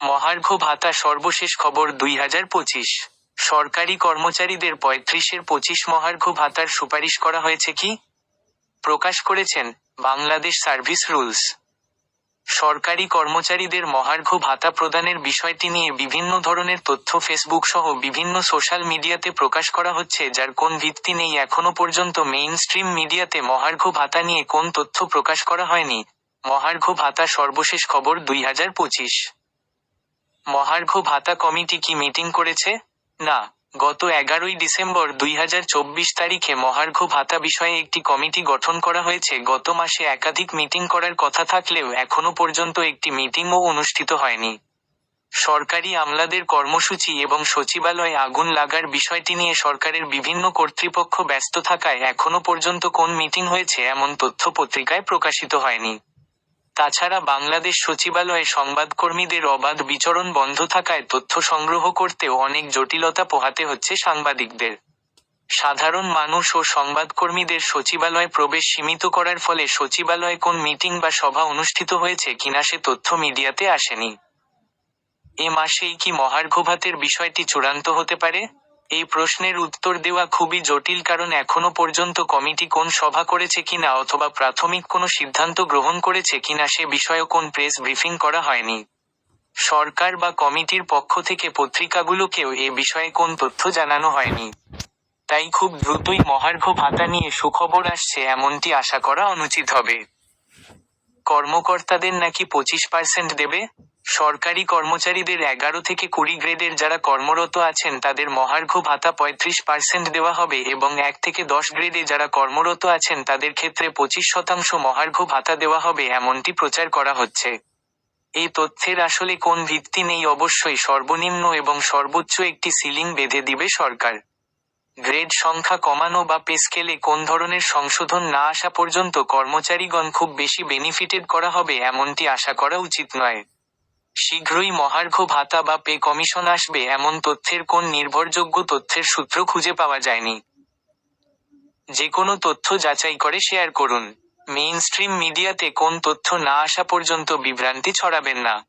মহার্ঘ ভাতা সর্বশেষ খবর দুই হাজার পঁচিশ। সরকারি কর্মচারীদের পঁয়ত্রিশের পঁচিশ মহার্ঘ ভাতার সুপারিশ করা হয়েছে কি? প্রকাশ করেছেন বাংলাদেশ সার্ভিস রুলস। সরকারি কর্মচারীদের মহার্ঘ ভাতা প্রদানের বিষয়টি নিয়ে বিভিন্ন ধরনের তথ্য ফেসবুক সহ বিভিন্ন সোশ্যাল মিডিয়াতে প্রকাশ করা হচ্ছে, যার কোন ভিত্তি নেই এখনও পর্যন্ত মেইন স্ট্রিম মিডিয়াতে মহার্ঘ ভাতা নিয়ে কোন তথ্য প্রকাশ করা হয়নি। মহার্ঘ ভাতা সর্বশেষ খবর দুই হাজার পঁচিশ। মহার্ঘ ভাতা কমিটি কি মিটিং করেছে? না, গত এগারোই ডিসেম্বর দুই হাজার চব্বিশ তারিখে মহার্ঘ ভাতা বিষয়ে একটি কমিটি গঠন করা হয়েছে। গত মাসে একাধিক মিটিং করার কথা থাকলেও এখনও পর্যন্ত একটি মিটিংও অনুষ্ঠিত হয়নি। সরকারি আমলাদের কর্মসূচি এবং সচিবালয়ে আগুন লাগার বিষয়টি নিয়ে সরকারের বিভিন্ন কর্তৃপক্ষ ব্যস্ত থাকায় এখনও পর্যন্ত কোন মিটিং হয়েছে এমন তথ্য পত্রিকায় প্রকাশিত হয়নি। তাছাড়া বাংলাদেশ সচিবালয়ে সংবাদকর্মীদের অবাধ বিচরণ বন্ধ থাকায় তথ্য সংগ্রহ করতেও অনেক জটিলতা পোহাতে হচ্ছে সাংবাদিকদের। সাধারণ মানুষ ও সংবাদকর্মীদের সচিবালয়ে প্রবেশ সীমিত করার ফলে সচিবালয়ে কোন মিটিং বা সভা অনুষ্ঠিত হয়েছে কিনা সে তথ্য মিডিয়াতে আসেনি। এ মাসেই কি মহার্ঘভাতের বিষয়টি চূড়ান্ত হতে পারে? এই প্রশ্নের উত্তর দেওয়া খুবই জটিল কারণ এখনও পর্যন্ত কমিটি কোন সভা করেছে কিনা অথবা প্রাথমিক কোনো সিদ্ধান্ত গ্রহণ করেছে কিনা সে বিষয়ে কোন প্রেস ব্রিফিং করা হয়নি। সরকার বা কমিটির পক্ষ থেকে পত্রিকাগুলোকেও এ বিষয়ে কোন তথ্য জানানো হয়নি। তাই খুব দ্রুতই মহার্ঘ ভাতা নিয়ে সুখবর আসছে এমনটি আশা করা অনুচিত হবে। কর্মকর্তাদের নাকি পঁচিশ পার্সেন্ট দেবে? সরকারি কর্মচারীদের এগারো থেকে কুড়ি গ্রেডের যারা কর্মরত আছেন, তাদের মহার্ঘ ভাতা পঁয়ত্রিশ পার্সেন্ট দেওয়া হবে এবং এক থেকে দশ গ্রেডে যারা কর্মরত আছেন, তাদের ক্ষেত্রে পঁচিশ শতাংশ মহার্ঘ ভাতা দেওয়া হবে এমনটি প্রচার করা হচ্ছে। এই তথ্যের আসলে কোন ভিত্তি নেই অবশ্যই সর্বনিম্ন এবং সর্বোচ্চ একটি সিলিং বেঁধে দিবে সরকার। গ্রেড সংখ্যা কমানো বা পে স্কেলে কোন ধরনের সংশোধন না আসা পর্যন্ত কর্মচারীগণ খুব বেশি বেনিফিটেড করা হবে এমনটি আশা করা উচিত নয়। শীঘ্রই মহার্ঘ ভাতা বা পে কমিশন আসবে, এমন তথ্যের কোন নির্ভরযোগ্য তথ্যের সূত্র খুঁজে পাওয়া যায়নি। যে কোনো তথ্য যাচাই করে শেয়ার করুন। মেইনস্ট্রিম মিডিয়াতে কোন তথ্য না আসা পর্যন্ত বিভ্রান্তি ছড়াবেন না।